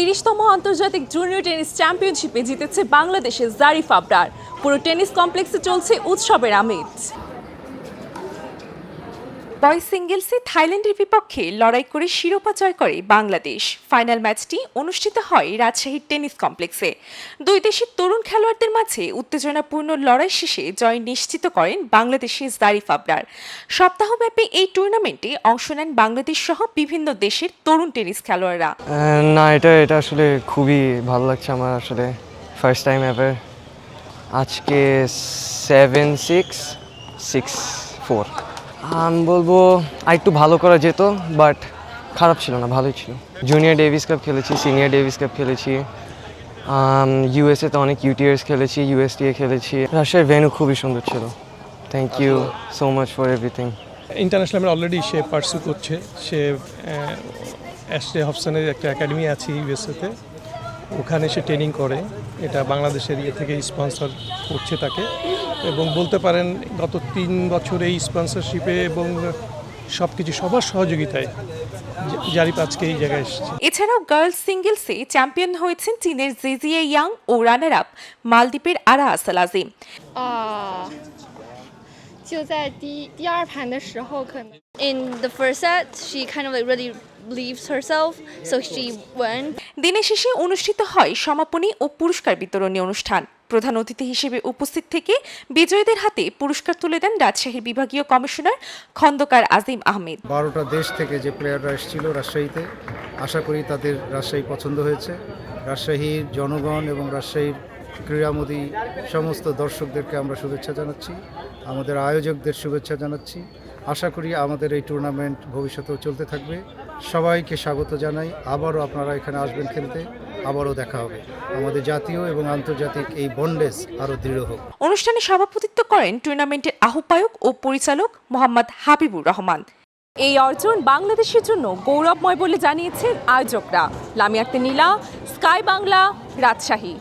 তিরিশতম আন্তর্জাতিক junior tennis চ্যাম্পিয়নশিপে জিতেছে বাংলাদেশের জারিফ আবরার। পুরো টেনিস কমপ্লেক্সে চলছে উৎসবের আমেজ। বয়েজ সিঙ্গেলসে থাইল্যান্ডের বিপক্ষে লড়াই করে শিরোপা জয় করে বাংলাদেশ। ফাইনাল ম্যাচটি অনুষ্ঠিত হয় রাজশাহীর টেনিস কমপ্লেক্সে। দুই দেশের তরুণ খেলোয়াড়দের মাঝে উত্তেজনাপূর্ণ লড়াই শেষে জয় নিশ্চিত করেন বাংলাদেশের জারিফ আবরার। সপ্তাহব্যাপী এই টুর্নামেন্টে অংশ নেন বাংলাদেশ সহ বিভিন্ন দেশের তরুণ টেনিস খেলোয়াড়রা। না, এটা এটা আসলে খুবই ভালো লাগছে আমার আসলে ফার্স্ট টাইম এভার আজকে সেভেন সিক্স সিক্স ফোর আমি বলব, আর একটু ভালো করা যেত বাট খারাপ ছিল না, ভালোই ছিল। জুনিয়র ডেভিস কাপ খেলেছি সিনিয়র ডেভিস কাপ খেলেছি ইউএসএতে অনেক ইউটিএস খেলেছি ইউএসটিএ খেলেছি। রাশিয়ার ভেনু খুবই সুন্দর ছিল। Thank you so much for everything international already say pursue করছে। সে অ্যাশলে হফসানের একটা একাডেমি আছে ইউএসএতে ওখানে সে ট্রেনিং করে এটা বাংলাদেশের ইয়ে থেকে স্পন্সর করছে তাকে এবং বলতে পারেন গত তিন বছর এই স্পন্সরশিপে এবং সব কিছু সবার সহযোগিতায় জা- জারিপ আজকে এই জায়গায় এসেছে এছাড়াও গার্লস সিঙ্গেলসে চ্যাম্পিয়ন হয়েছেন চীনের জেজিয়ে ইয়াং ও রানার আপ মালদ্বীপের আরা আসাল আজিম 啊，就在第第二盘的时候，可能 In the first set she kind of like really believes herself, so she won. দিনের শেষে অনুষ্ঠিত হয় সমাপনী ও পুরস্কার বিতরণী অনুষ্ঠান। প্রধান অতিথি হিসেবে উপস্থিত থেকে বিজয়ীদের হাতে পুরস্কার তুলে দেন রাজশাহীর বিভাগীয় কমিশনার খন্দকার আজিম আহমেদ। বারোটা দেশ থেকে যে প্লেয়াররা এসেছিল রাজশাহীতে আশা করি তাদের রাজশাহী পছন্দ হয়েছে। রাজশাহীর জনগণ এবং রাজশাহীর ক্রীড়ামোদী সমস্ত দর্শকদেরকে আমরা শুভেচ্ছা জানাচ্ছি, আমাদের আয়োজকদের শুভেচ্ছা জানাচ্ছি। আশা করি আমাদের এই টুর্নামেন্ট ভবিষ্যতেও চলতে থাকবে। সবাইকে স্বাগত জানাই। আবারও আপনারা এখানে আসবেন খেলতে। আবারও দেখা হবে। আমাদের জাতীয় এবং আন্তর্জাতিক এই বন্ডেজ আরও দৃঢ় হোক। অনুষ্ঠানে সভাপতিত্ব করেন টুর্নামেন্টের আহ্বায়ক ও পরিচালক মোহাম্মদ হাবিবুর রহমান। এই অর্জন বাংলাদেশের জন্য গৌরবময় বলে জানিয়েছেন আয়োজকরা। লামিয়াতে নীলা স্কাই বাংলা রাজশাহী।